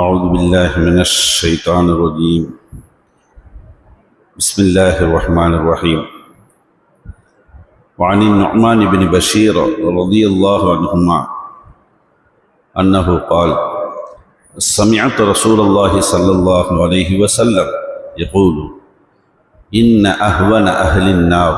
أعوذ بالله من الشيطان الرجيم. بسم الله الرحمن الرحيم. وعن النعمان بن بشير رضي الله عنهما أنه قال سمعت رسول الله صلى الله عليه وسلم يقول إن أهون أهل النار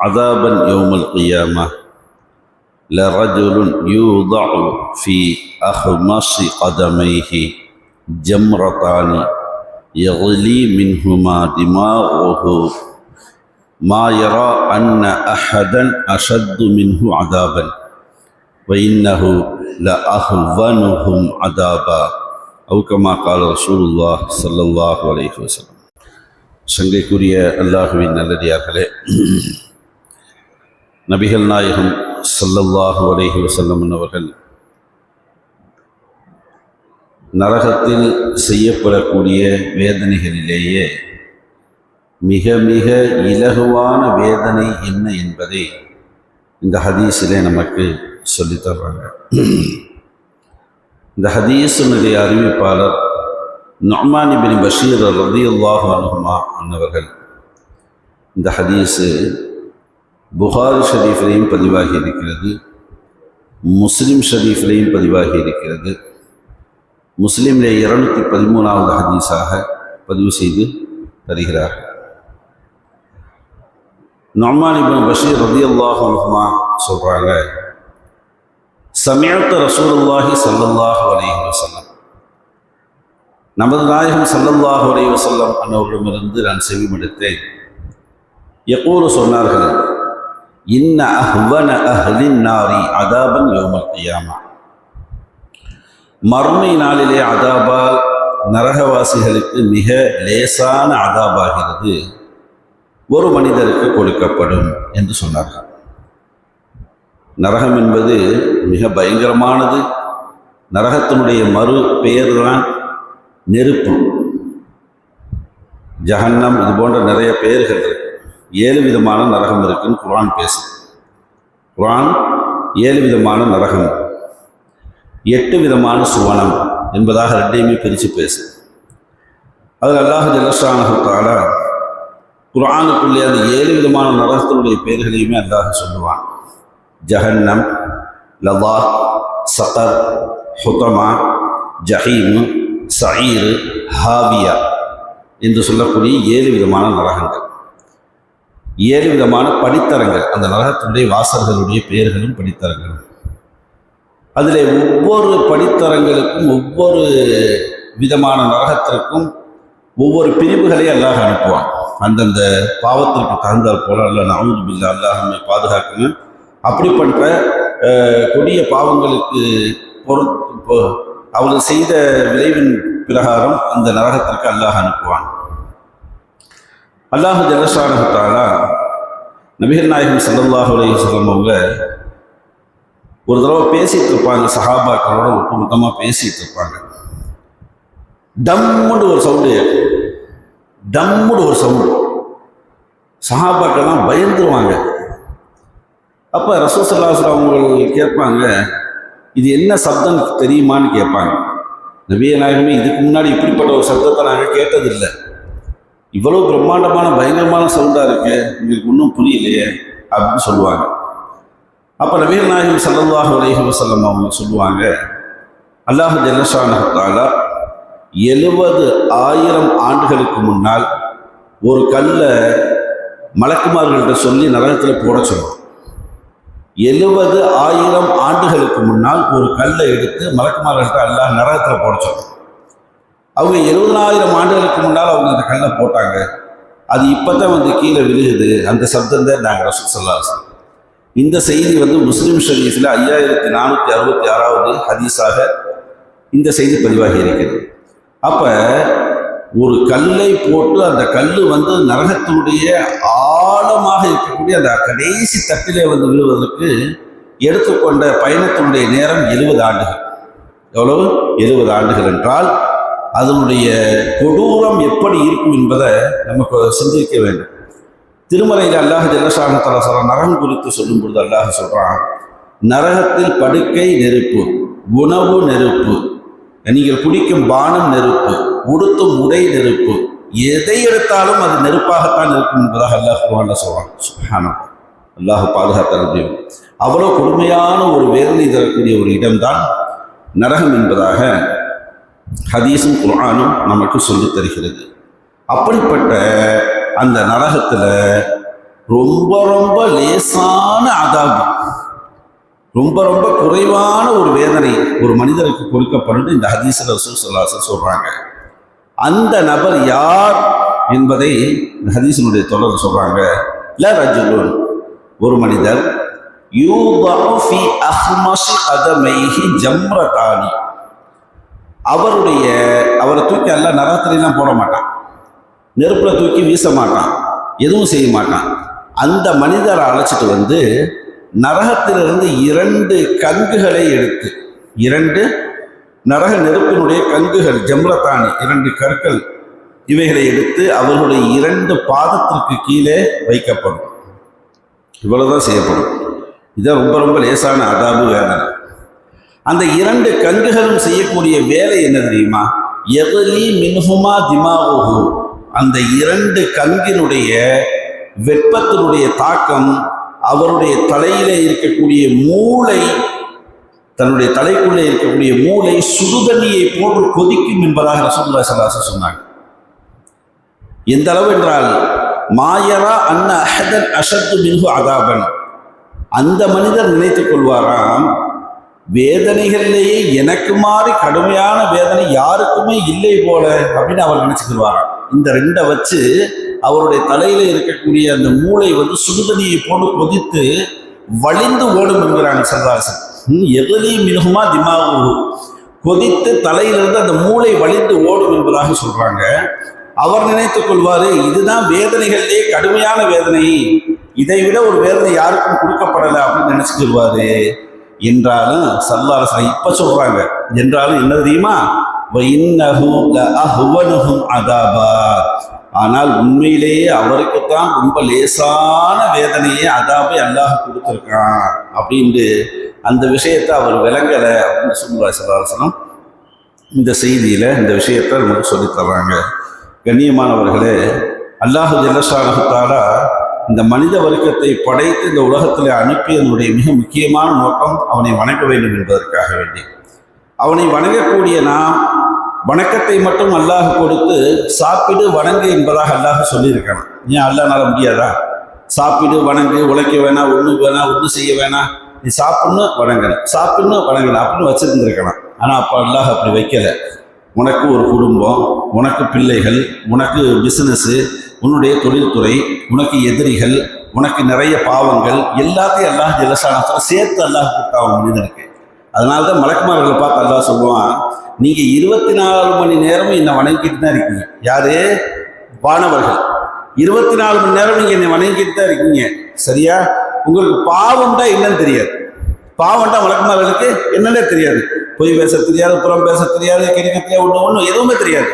عذابا يوم القيامة. لرجل يوضع في أخمص قدميه جمرتان يغلي منهما دماغه ما يرى أن أحدا أشد منه عذابا وإنه لأهونهم عذابا أو كما قال رسول الله صلى الله عليه وسلم சங்கைக்குரிய அல்லாஹுவின் நல்லடியார்களே நபிகள் நாயகம் ஸல்லல்லாஹு அலைஹி வசல்லம் அவர்கள் நரகத்தில் செய்யப்படக்கூடிய வேதனைகளிலேயே மிக மிக இலகுவான வேதனை என்ன என்பதை இந்த ஹதீஸிலே நமக்கு சொல்லித்தர்றாங்க இந்த ஹதீஸினுடைய அறிவிப்பாளர் நொமானி பின் பஷீர் ரதியுல்லாஹு அனுகுமா அன்னவர்கள் இந்த ஹதீஸு புகாரி ஷரீஃபிலையும் பதிவாகி இருக்கிறது முஸ்லிம் ஷரீஃபிலையும் பதிவாகி இருக்கிறது முஸ்லீமிலே இருநூத்தி பதிமூணாவது ஹதீஸாக பதிவு செய்து தருகிறார் நொமான் இபின் பஷீர் ரதி அல்லாஹுமா சொல்கிறாங்க சமயத்த ரசூலுல்லாஹி சல்லல்லாஹு அலைஹி வசல்லம் நமது நாயகம் சல்லல்லாஹு அலைஹி வசல்லம் அன்னவரிடமிருந்து நான் செவிமடுத்தேன். எப்போது சொன்னார்கள் இன்ன அஹ்வன அஹ்லின் நாரி அதாபன் யோமல் ஐயாமா மர்மை நாளிலே அதாபால் நரகவாசிகளுக்கு மிக லேசான அதாபாகிறது. ஒரு மனிதருக்கு கொடுக்கப்படும் என்று சொன்னார்கள். நரகம் என்பது மிக பயங்கரமானது. நரகத்தினுடைய மறு பெயர் தான் நெருப்பு. ஜஹன்னம் இது போன்ற நிறைய பெயர்கள் இருக்கு. ஏழு விதமான நரகம் இருக்குன்னு குரான் பேசுது. குரான் ஏழு விதமான நரகம். எட்டு விதமான சுவனம் என்பதாக ரெண்டையுமே பிரித்து பேசு அதில் அல்லாஹ் ஜலசானகத்தால குரானுக்குள்ளே அந்த ஏழு விதமான நரகத்தினுடைய பெயர்களையுமே அல்லாஹ் சொல்லுவான். ஜஹன்னம் லதா சத்தர் ஹுதமா ஜஹீம் சயீர் ஹாவியா என்று சொல்லக்கூடிய ஏழு விதமான நரகங்கள். ஏழு விதமான படித்தரங்கள். அந்த நரகத்தினுடைய வாசர்களுடைய பெயர்களும் படித்தரங்கள் அதில் ஒவ்வொரு படித்தரங்களுக்கும் ஒவ்வொரு விதமான நரகத்திற்கும் ஒவ்வொரு பிரிவுகளை அல்லாஹ் அனுப்புவான். அந்தந்த பாவத்திற்கு தகுந்தால் போல அல்ல நவந்து பில்லா அல்லாஹ் நம்மை பாதுகாக்கணும். அப்படிப்பட்ட கொடிய பாவங்களுக்கு பொறு அவர்கள் செய்த விளைவின் பிரகாரம் அந்த நரகத்திற்கு அல்லாஹ் அனுப்புவான். அல்லாஹு ஜலசானகத்தாலா நபிகள் நாயகம் சல்லல்லாஹு அலைஹி சொல்லம் அவங்க ஒரு தடவை பேசிட்டு இருப்பாங்க சஹாபாக்களோட ஒட்டுமொத்தமாக பேசிட்டு இருப்பாங்க. டம்முன்னு ஒரு சவுண்டு டம்முன்னு ஒரு சவுண்டு. சஹாபாக்கள்லாம் பயந்துருவாங்க. அப்போ ரசூசல்லாஸ்லாம் அவங்க கேட்பாங்க இது என்ன சப்தம் தெரியுமான்னு கேட்பாங்க. நபிய நாயகமே இதுக்கு முன்னாடி இப்படிப்பட்ட ஒரு சப்தத்தை நாங்கள் கேட்டதில்லை. இவ்வளோ பிரம்மாண்டமான பயங்கரமான சவுண்டாக இருக்கு. உங்களுக்கு ஒன்றும் புரியலையே அப்படின்னு சொல்லுவாங்க. அப்போ நபீர் நாயகம் சல்லாஹ் அலைஹி வசல்லம் அவங்க சொல்லுவாங்க அல்லாஹ் ஜல்லஷானஹால எழுபது ஆயிரம் ஆண்டுகளுக்கு முன்னால் ஒரு கல்லை மலக்குமார்கள்ட்ட சொல்லி நரகத்தில் போட சொல்லுவோம் எழுபது ஆயிரம் ஆண்டுகளுக்கு முன்னால் ஒரு கல்லை எடுத்து மலக்குமார்கள்ட்ட அல்லாஹ் நரகத்தில் போட சொல்லுவோம் அவங்க எழுபதாயிரம் ஆண்டுகளுக்கு முன்னால் அவங்க அந்த கல்லை போட்டாங்க. அது இப்போ தான் வந்து கீழே விழுகுது. அந்த சப்தம் தான் நாங்கள் ரசூல் சொல்லா இந்த செய்தி வந்து முஸ்லீம் ஷரீஃபில் ஐயாயிரத்தி நானூற்றி அறுபத்தி ஆறாவது ஹதீஸாக இந்த செய்தி பதிவாகி இருக்கிறது. அப்போ ஒரு கல்லை போட்டு அந்த கல் வந்து நரகத்தினுடைய ஆழமாக இருக்கக்கூடிய அந்த கடைசி தட்டிலே வந்து விழுவதற்கு எடுத்துக்கொண்ட பயணத்தினுடைய நேரம் எழுபது ஆண்டுகள். எவ்வளவு? எழுபது ஆண்டுகள் என்றால் அதனுடைய கொடூரம் எப்படி இருக்கும் என்பதை நமக்கு சிந்திக்க வேண்டும். திருமலையில் அல்லாஹ் ஜல்லஷானத்தலா சொல்ற நரகம் குறித்து சொல்லும் பொழுது அல்லாஹ் சொல்றான் நரகத்தில் படுக்கை நெருப்பு உணவு நெருப்பு நீங்கள் குடிக்கும் பானம் நெருப்பு உடுத்தும் உடை நெருப்பு எதை எடுத்தாலும் அது நெருப்பாகத்தான் இருக்கும் என்பதாக அல்லாஹ் குர்ஆன்ல சொல்றான். சுப்ஹானல்லாஹ். அல்லாஹ் பாதுகாத்த முடியும் அவ்வளவு கொடுமையான ஒரு வேதனை தரக்கூடிய ஒரு இடம்தான் நரகம் என்பதாக ஹதீஸும் குர்ஆனும் நமக்கு சொல்லித் தருகிறது. அப்படிப்பட்ட அந்த நரகத்தில் ரொம்ப ரொம்ப லேசான அதாபு ரொம்ப ரொம்ப குறைவான ஒரு வேதனை ஒரு மனிதருக்கு கொடுக்கப்படும் இந்த ஹதீஸில் ரசூல் சொல்லாசன் சொல்கிறாங்க அந்த நபர் யார் என்பதை இந்த ஹதீசனுடைய தொடர் சொல்கிறாங்க ல ரஜுலுன் ஒரு மனிதர் யூதஉ ஃபி அஹ்மஷி அதமைஹி ஜம்ரதானி அவருடைய அவரை தூக்கி எல்லாம் நரகத்திலாம் போட மாட்டான். நெருப்பில் தூக்கி வீச மாட்டான். எதுவும் செய்ய மாட்டான். அந்த மனிதரை அழைச்சிட்டு வந்து நரகத்திலிருந்து இரண்டு கங்குகளை எடுத்து இரண்டு நரக நெருப்பினுடைய கங்குகள் ஜம்ரத்தானி இரண்டு கற்கள் இவைகளை எடுத்து அவர்களுடைய இரண்டு பாதத்திற்கு கீழே வைக்கப்படும். இவ்வளவுதான் செய்யப்படும். இதான் ரொம்ப ரொம்ப லேசான அதாபு வேதனை. அந்த இரண்டு கங்குகளும் செய்யக்கூடிய வேலை என்ன தெரியுமா? எவலி மின்ஹுமா திமாவுகு அந்த இரண்டு கங்கினுடைய வெப்பத்தினுடைய தாக்கம் அவருடைய தலையில இருக்கக்கூடிய மூளை தன்னுடைய தலைக்குள்ளே இருக்கக்கூடிய மூளை சுடுதண்ணியை போன்று கொதிக்கும் என்பதாக ரசூல்லா ஸல்லல்லாஹு சொன்னாங்க. எந்த அளவு என்றால் மாயரா அன்ன அஹதன் அஷத்து மின்ஹு அதாபன். அந்த மனிதர் நினைத்துக் கொள்வாராம் வேதனைகளிலேயே எனக்கு மாதிரி கடுமையான வேதனை யாருக்குமே இல்லை போல அப்படின்னு அவர் நினைச்சுக்கிடுவாராம் இந்த ரெண்டை வச்சு அவருடைய தலையில இருக்கக்கூடிய அந்த மூளை வந்து சுடுதண்ணியை போட்டு கொதித்து வழிந்து ஓடும் என்கிறாங்க சர்வாசன். எதிலையும் மினுகுமா திமாவு கொதித்து தலையிலிருந்து அந்த மூளை வழிந்து ஓடும் என்பதாக சொல்றாங்க. அவர் நினைத்துக் கொள்வாரு இதுதான் வேதனைகளிலே கடுமையான வேதனை. இதை விட ஒரு வேதனை யாருக்கும் கொடுக்கப்படலை அப்படின்னு நினைச்சுக்கிடுவாரு. என்றாலும் சல்லாரசனை இப்போ சொல்கிறாங்க என்றாலும் என்ன தெரியுமா? அதாபா. ஆனால் உண்மையிலேயே அவருக்கு தான் ரொம்ப லேசான வேதனையே அதாபை அல்லாஹ் கொடுத்துருக்கான் அப்படின்ட்டு அந்த விஷயத்தை அவர் விளங்கலை அப்படின்னு சொல்லுவா சதாசனம் இந்த செய்தியில் இந்த விஷயத்தை நமக்கு சொல்லித்தர்றாங்க கண்ணியமானவர்களே அல்லாஹு ஜெல்லஷானு இந்த மனித வர்க்கத்தை படைத்து இந்த உலகத்தில் அனுப்பியதனுடைய மிக முக்கியமான நோக்கம் அவனை வணங்க வேண்டும் என்பதற்காக வேண்டி. அவனை வணங்கக்கூடிய நாம் வணக்கத்தை மட்டும் அல்லாஹ் கொடுத்து சாப்பிடு வணங்கு என்பதாக அல்லாஹ் சொல்லியிருக்கான் ஏன் அல்லாஹ்னால முடியாதா? சாப்பிடு வணங்கு உழைக்க வேணாம் ஒன்று வேணாம் ஒன்று செய்ய வேணாம் நீ சாப்பிடணும் வணங்கணும். சாப்பிடணும் வணங்கணும் அப்படின்னு வச்சிருந்துருக்கலாம். ஆனால் அப்போ அல்லாஹ் அப்படி வைக்கல. உனக்கு ஒரு குடும்பம் உனக்கு பிள்ளைகள் உனக்கு பிஸ்னஸ்ஸு உன்னுடைய தொழில்துறை உனக்கு எதிரிகள் உனக்கு நிறைய பாவங்கள் எல்லாத்தையும் அல்லாஹ் ஜலசானத்தில் சேர்த்து அல்லாஹ் கொடுத்தான் மனிதனுக்கு. அதனால தான் மலக்குமார்களை பார்த்து அல்லாஹ் சொல்லுவான் நீங்கள் இருபத்தி நாலு மணி நேரமும் என்னை வணங்கிட்டு தான் இருக்கீங்க. யாரு? வானவர்கள். இருபத்தி நாலு மணி நேரம் நீங்கள் என்னை வணங்கிட்டு தான் இருக்கீங்க. சரியா? உங்களுக்கு பாவம்டா என்னன்னு தெரியாது. பாவம்டா வழக்கமார்களுக்கு என்னன்னே தெரியாது. பொய் பேச தெரியாது புறம் பேச தெரியாது கிடைக்க தெரியாது ஒன்று ஒன்றும் எதுவுமே தெரியாது.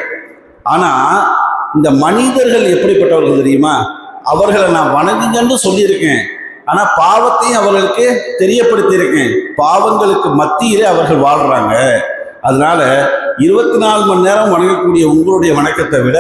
ஆனால் இந்த மனிதர்கள் எப்படிப்பட்டவர்கள் தெரியுமா? அவர்களை நான் வணங்குங்கன்னு சொல்லியிருக்கேன். ஆனா பாவத்தையும் அவர்களுக்கு தெரியப்படுத்தியிருக்கேன். பாவங்களுக்கு மத்தியிலே அவர்கள் வாழ்றாங்க. அதனால இருபத்தி நாலு மணி நேரம் வணங்கக்கூடிய உங்களுடைய வணக்கத்தை விட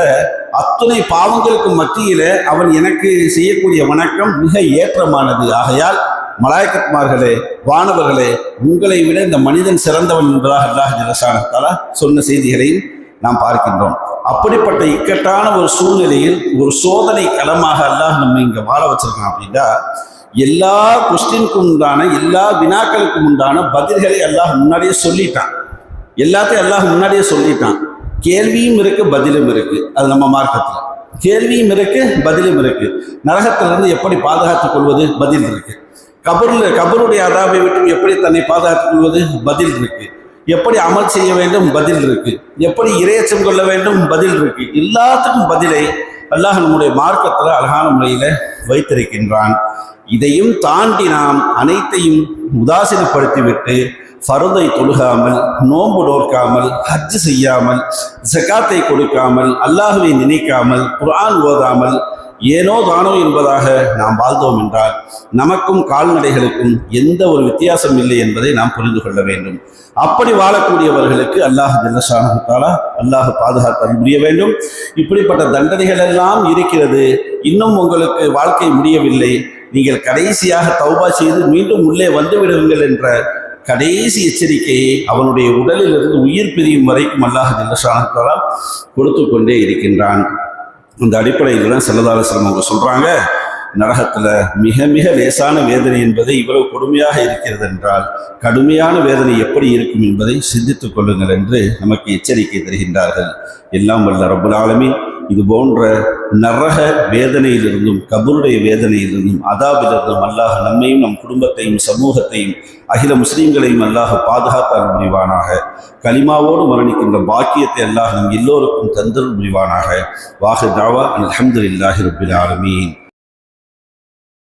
அத்துணை பாவங்களுக்கு மத்தியில அவன் எனக்கு செய்யக்கூடிய வணக்கம் மிக ஏற்றமானது. ஆகையால் மலாயக்கத்மார்களே வானவர்களே உங்களை விட இந்த மனிதன் சிறந்தவன் என்பதாக அல்லாஹ் ஜலசானத்தால சொன்ன செய்திகளையும் நாம் பார்க்கின்றோம். அப்படிப்பட்ட இக்கட்டான ஒரு சூழ்நிலையில் ஒரு சோதனை களமாக அல்லாஹ் நம்ம இங்க வாழ வச்சிருக்கான் அப்படின்னா எல்லா கொஸ்டினுக்கும் உண்டான எல்லா வினாக்களுக்கும் உண்டான பதில்களை அல்லாஹ் முன்னாடியே சொல்லிட்டான். எல்லாத்தையும் அல்லாஹ் முன்னாடியே சொல்லிட்டான். கேள்வியும் இருக்கு பதிலும் இருக்கு. அது நம்ம மார்க்கத்தில். கேள்வியும் இருக்கு பதிலும் இருக்கு. நரகத்திலிருந்து எப்படி பாதுகாத்துக் கொள்வது? பதில் இருக்கு. கபரில் கபருடைய அதாவை விட்டு எப்படி தன்னை பாதுகாத்துக் கொள்வது? பதில் இருக்கு. எப்படி அமல் செய்ய வேண்டும்? பதில் இருக்கு. எப்படி இரையச்சம் கொள்ள வேண்டும்? பதில் இருக்கு. எல்லாத்துக்கும் பதிலை அல்லாஹ் நம்முடைய மார்க்கத்தில் அழகான முறையில் வைத்திருக்கின்றான். இதையும் தாண்டி நாம் அனைத்தையும் உதாசீனப்படுத்திவிட்டு ஃபருதை தொழுகாமல் நோன்பு நோக்காமல் ஹஜ் செய்யாமல் ஜகாத்தை கொடுக்காமல் அல்லாஹுவை நினைக்காமல் குரான் ஓதாமல் ஏனோ தானோ என்பதாக நாம் வாழ்ந்தோம் என்றால் நமக்கும் கால்நடைகளுக்கும் எந்த ஒரு வித்தியாசம் இல்லை என்பதை நாம் புரிந்து கொள்ள வேண்டும். அப்படி வாழக்கூடியவர்களுக்கு அல்லாஹ் ஜல்லஷானத்தாலா அல்லாஹ் பாதுகாத்து புரிய வேண்டும். இப்படிப்பட்ட தண்டனைகள் எல்லாம் இருக்கிறது. இன்னும் உங்களுக்கு வாழ்க்கை முடியவில்லை. நீங்கள் கடைசியாக தௌபா செய்து மீண்டும் உள்ளே வந்து விடுவீர்கள் என்ற கடைசி எச்சரிக்கையை அவனுடைய உடலிலிருந்து உயிர் பிரியும் வரைக்கும் அல்லாஹ் ஜல்லஷானத்தாலா கொடுத்து கொண்டே இருக்கின்றான். இந்த அடிப்படையில் தான் செல்லதாலசிரம் அவங்க சொல்றாங்க. நரகத்துல மிக மிக லேசான வேதனை என்பதை இவ்வளவு கொடுமையாக இருக்கிறது என்றால் கடுமையான வேதனை எப்படி இருக்கும் என்பதை சிந்தித்துக் கொள்ளுங்கள் என்று நமக்கு எச்சரிக்கை தருகின்றார்கள். எல்லாம் வல்ல ரொம்ப நாளுமே இது போன்ற நரக வேதனையிலிருந்தும் கபருடைய வேதனையிலிருந்தும் அதாபிலிருந்தும் அல்லாஹ் நம்மையும் நம் குடும்பத்தையும் சமூகத்தையும் அகில முஸ்லீம்களையும் அல்லாஹ் பாதுகாத்தால் புரிவானாக. கலிமாவோடு மரணிக்கின்ற பாக்கியத்தை அல்லாஹ் நம் எல்லோருக்கும் தந்தல் புரிவானாக. வாஹு தாவா அல்ஹம்துலில்லாஹி ரப்பில் ஆலமீன்.